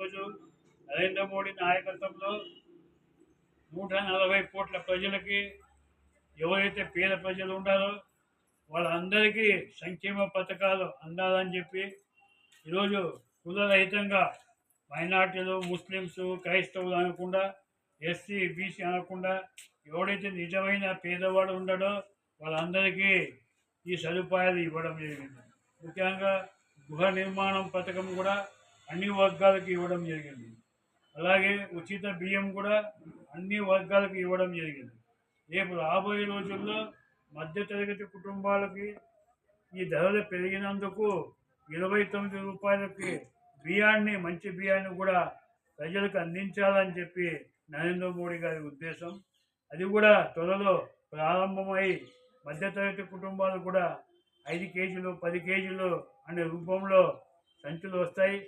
రోజు నరేంద్ర మోడీ నాయకత్వంలో నూట నలభై కోట్ల ప్రజలకి ఎవరైతే పేద ప్రజలు ఉండాలో వాళ్ళందరికీ సంక్షేమ పథకాలు అందాలని చెప్పి ఈరోజు కులరహితంగా మైనార్టీలు ముస్లిమ్స్ క్రైస్తవులు అనకుండా ఎస్సీ బీసీ అనకుండా ఎవడైతే నిజమైన పేదవాడు ఉండడో వాళ్ళందరికీ ఈ సదుపాయాలు ఇవ్వడం జరిగింది. ముఖ్యంగా గృహ నిర్మాణం పథకం కూడా అన్ని వర్గాలకు ఇవ్వడం జరిగింది. అలాగే ఉచిత బియ్యం కూడా అన్ని వర్గాలకు ఇవ్వడం జరిగింది. రేపు రాబోయే రోజుల్లో మధ్యతరగతి కుటుంబాలకి ఈ ధరలు పెరిగినందుకు ఇరవై తొమ్మిది రూపాయలకి బియ్యాన్ని మంచి బియ్యాన్ని కూడా ప్రజలకు అందించాలని చెప్పి నరేంద్ర మోడీ గారి ఉద్దేశం. అది కూడా త్వరలో ప్రారంభమై మధ్యతరగతి కుటుంబాలు కూడా ఐదు కేజీలు పది కేజీలు అనే రూపంలో సంచులు వస్తాయి.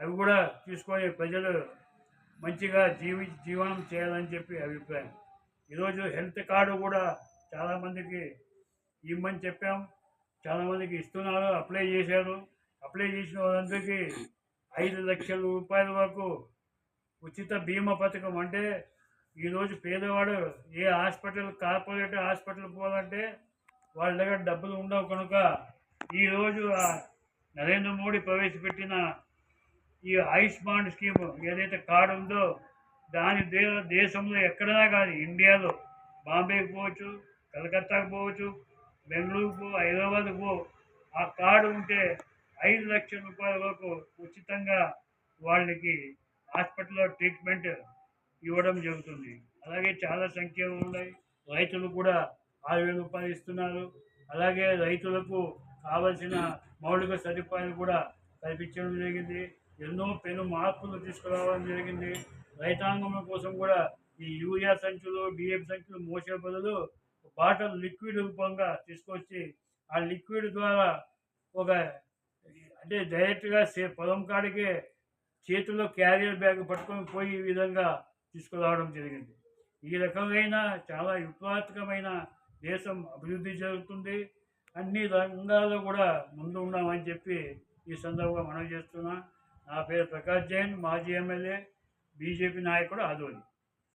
అవి కూడా తీసుకొని ప్రజలు మంచిగా జీవి జీవనం చేయాలని చెప్పి అభిప్రాయం. ఈరోజు హెల్త్ కార్డు కూడా చాలామందికి ఇవ్వమని చెప్పాం. చాలామందికి ఇస్తున్నారు అప్లై చేశారు. అప్లై చేసిన వాళ్ళందరికీ ఐదు లక్షల రూపాయల వరకు ఉచిత బీమా పథకం అంటే ఈరోజు పేదవాడు ఏ హాస్పిటల్ కార్పొరేట్ హాస్పిటల్ పోవాలంటే వాళ్ళ దగ్గర డబ్బులు ఉండవు కనుక ఈరోజు నరేంద్ర మోడీ ప్రవేశపెట్టిన ఈ ఆయుష్మాన్ స్కీమ్ ఏదైతే కార్డు ఉందో దాని దే దేశంలో ఎక్కడైనా కాదు ఇండియాలో. బాంబేకి పోవచ్చు కలకత్తాకు పోవచ్చు బెంగళూరుకు పో హైదరాబాద్కు పో. ఆ కార్డు ఉంటే ఐదు లక్షల రూపాయల వరకు ఉచితంగా వాళ్ళకి హాస్పిటల్లో ట్రీట్మెంట్ ఇవ్వడం జరుగుతుంది. అలాగే చాలా సంఖ్యలు ఉన్నాయి. రైతులు కూడా ఆరు వేల రూపాయలు ఇస్తున్నారు. అలాగే రైతులకు కావలసిన మౌలిక సదుపాయాలు కూడా కల్పించడం జరిగింది. ఎన్నో పెను మార్పులు తీసుకురావడం జరిగింది. రైతాంగం కోసం కూడా ఈ యూరియా సంచులు బియ్యం సంచులు మోసే బదులు బాటలు లిక్విడ్ రూపంగా తీసుకొచ్చి ఆ లిక్విడ్ ద్వారా ఒక అంటే డైరెక్ట్గా సే పొలం కాడికే చేతిలో క్యారియర్ బ్యాగ్ పట్టుకొని పోయి ఈ విధంగా తీసుకురావడం జరిగింది. ఈ రకమైన చాలా విప్లవాత్మకమైన దేశం అభివృద్ధి జరుగుతుంది. అన్ని రంగాల్లో కూడా ముందు ఉన్నామని చెప్పి ఈ సందర్భంగా మనం చేస్తున్నాం. నా పేరు ప్రకాష్ జైన్ మాజీ ఎమ్మెల్యే బీజేపీ నాయకుడు ఆదోని